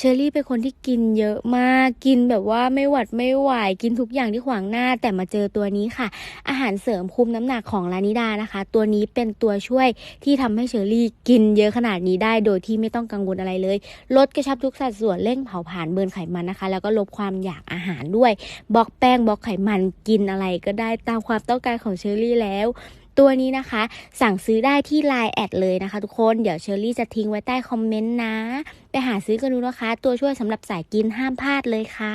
เชอรี่เป็นคนที่กินเยอะมาก กินแบบว่าไม่หวัดไม่ไหว กินทุกอย่างที่ขวางหน้า แต่มาเจอตัวนี้ค่ะ อาหารเสริมคุมน้ำหนักของลานิดานะคะ ตัวนี้เป็นตัวช่วยที่ทำให้เชอรี่กินเยอะขนาดนี้ได้ โดยที่ไม่ต้องกังวลอะไรเลย ลดกระชับทุกสัดส่วนเร่งเผาผลาญเบิร์นไขมันนะคะ แล้วก็ลดความอยากอาหารด้วยบล็อกแป้งบล็อกไขมันกินอะไรก็ได้ตามความต้องการของเชอรี่แล้วตัวนี้นะคะ สั่งซื้อได้ที่ Line แอดเลยนะคะทุกคน เดี๋ยวเชอรี่จะทิ้งไว้ใต้คอมเมนต์นะ ไปหาซื้อกันดูนะคะ ตัวช่วยสำหรับสายกินห้ามพลาดเลยค่ะ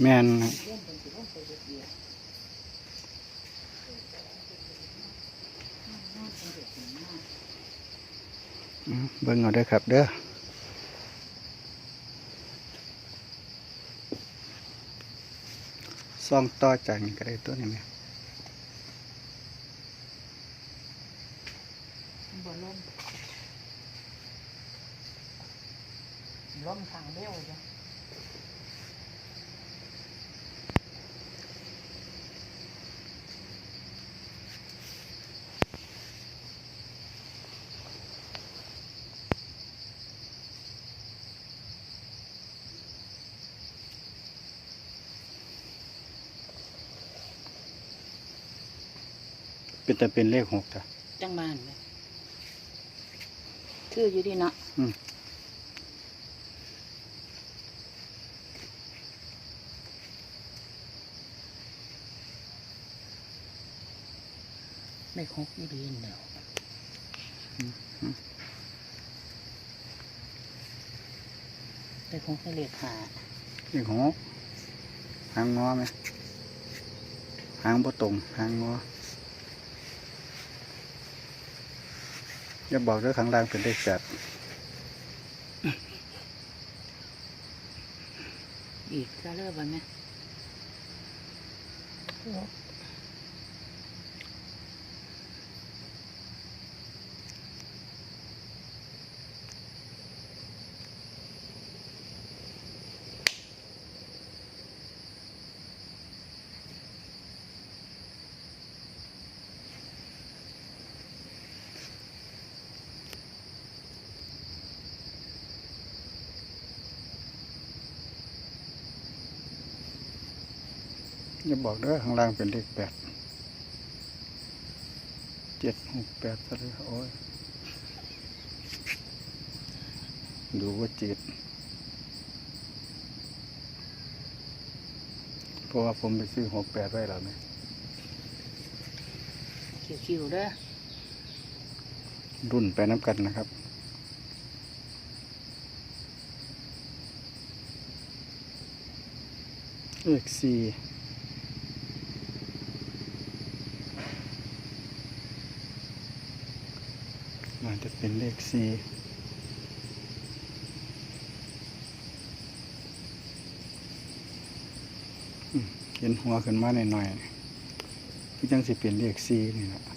แมนเบิ่งเอาเด้อครับเด้อ ซ่องต่อจากนี้ก็ได้ตัวนี้ไหมบ่ล้มล้มทางเดียวจ้ะ เป็นแต่เป็นเลขหกจ้ะจังมานเลยคืออยู่ดีเนาะอืมไม่คกอยู่ดีเดียวแต่คงให้เลขหาเลขหกหางงอไหมหางบ่ตรงหางงอ อย่าบอกด้วยข้างล่างเป็นเลขแปดอีกก็เลิกวันไหม อย่าบอกเด้อข้างล่างเป็นเลขแปดเจ็ดหกแปดซะเลยโอ้ยดูว่าจืดเพราะว่าผมไปซื้อหกแปดไว้แล้วไหมคิวๆเด้อรุ่นไปน้ำกันนะครับเลขสี่ มันจะเป็นเลขสี่เห็นหัวขึ้นมาหน่อยๆที่จังสิเป็นเลขสี่นี่แหละ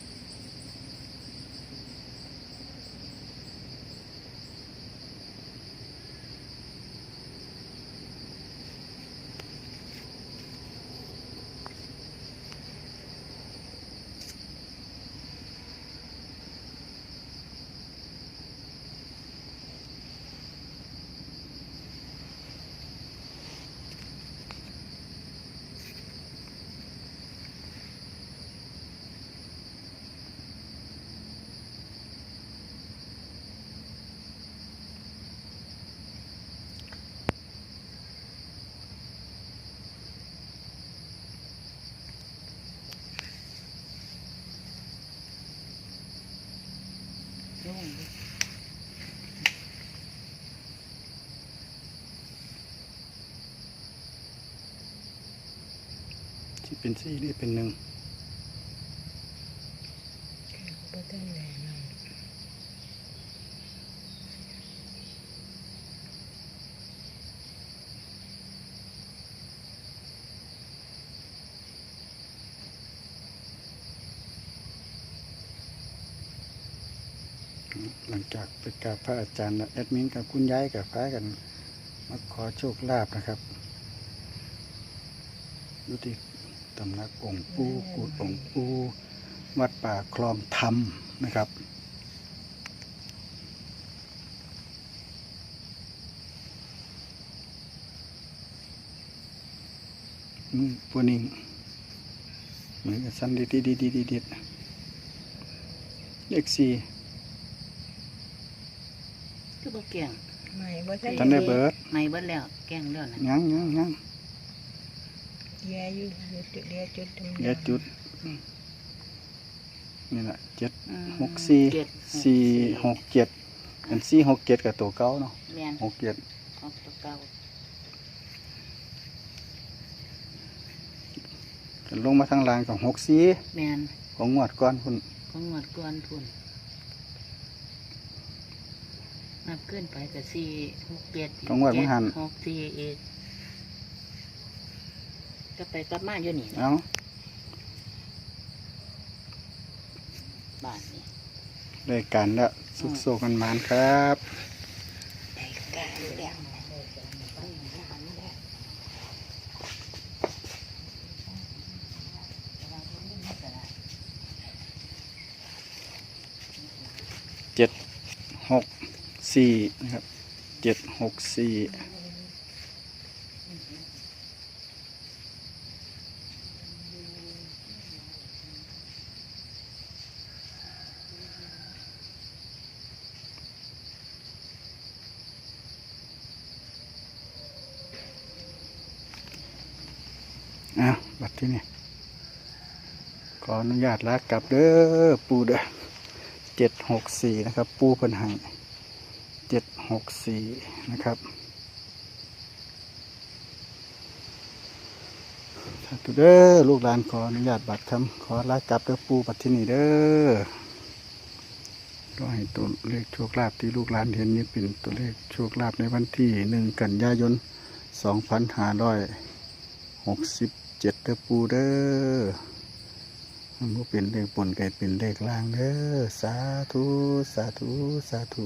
โลงที่เป็นสี่นี่เป็นหนึ่งแค่ก็ได้แน่นอน หลังจากไปกราบพระอาจารย์และแอดมินกับคุณยายกับพากันมาขอโชคลาภนะครับดูที่ตำนักองค์ปูกูดองค์ปูวัดป่าคลองธรรมนะครับมือปูนิ่งมือนกับสั้นดิดดิดดิดดิดดิดดิดเลขสี่ คือบ่แก่งไม่บ่ทันท่านได้เบิร์ดไม่เบิดแล้ว แก่งแล้วนะยังยังยังแย่อยู่เดี๋ยวจุดเดี๋ยวจุดตรงเดี๋ยวจุด นี่แหละเจ็ดอืมหกสี่เจ็ดสี่หกเจ็ดอันสี่หกเจ็ดกับตัวเก้าเนาะแม่นหกเจ็ดของตัวเก่ากันลงมาทางล่างของหกสี่แม่นของงวดก้อนคุณของงวดก่อนพุ่น นับขึ้นไปก็สี่หกเจ็ดของงวดมึงหันหกสี่อีกก็ไปกลับมาอยู่นี่นะเอาบ้านนี่ได้การแล้วสุกโซกันมานครับได้การแล้วเจ็ดหก สี่นะครับเจ็ดหกสี่อะบัดที่นี่ขออนุญาตลากลับเด้อปูเด้อเจ็ดหกสี่นะครับ ปูเพิ่นให้ เจ็ดหกสี่นะครับ ถ้าตุเด้อลูกหลานขออนุญาตบัตรคำขอลากลับเด้อปูบัตที่นี่เด้อก็ให้ตัวเลขโชคลาภที่ลูกหลานเห็นนี่เป็นตัวเลขโชคลาภในวันที่หนึ่งกันยายนสองพันห้าร้อยหกสิบเจ็ดเด้อปูเด้อมันเป็นเลขบนไก่เป็นเลขล่างเด้อสาธุ สาธุ สาธุ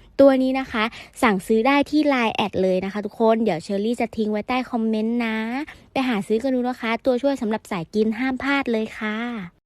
ตัวนี้นะคะ สั่งซื้อได้ที่ Line แอดเลยนะคะ ทุกคนเดี๋ยวเชอรี่จะทิ้งไว้ใต้คอมเมนต์นะ ไปหาซื้อกันดูนะคะ ตัวช่วยสำหรับสายกินห้ามพลาดเลยค่ะ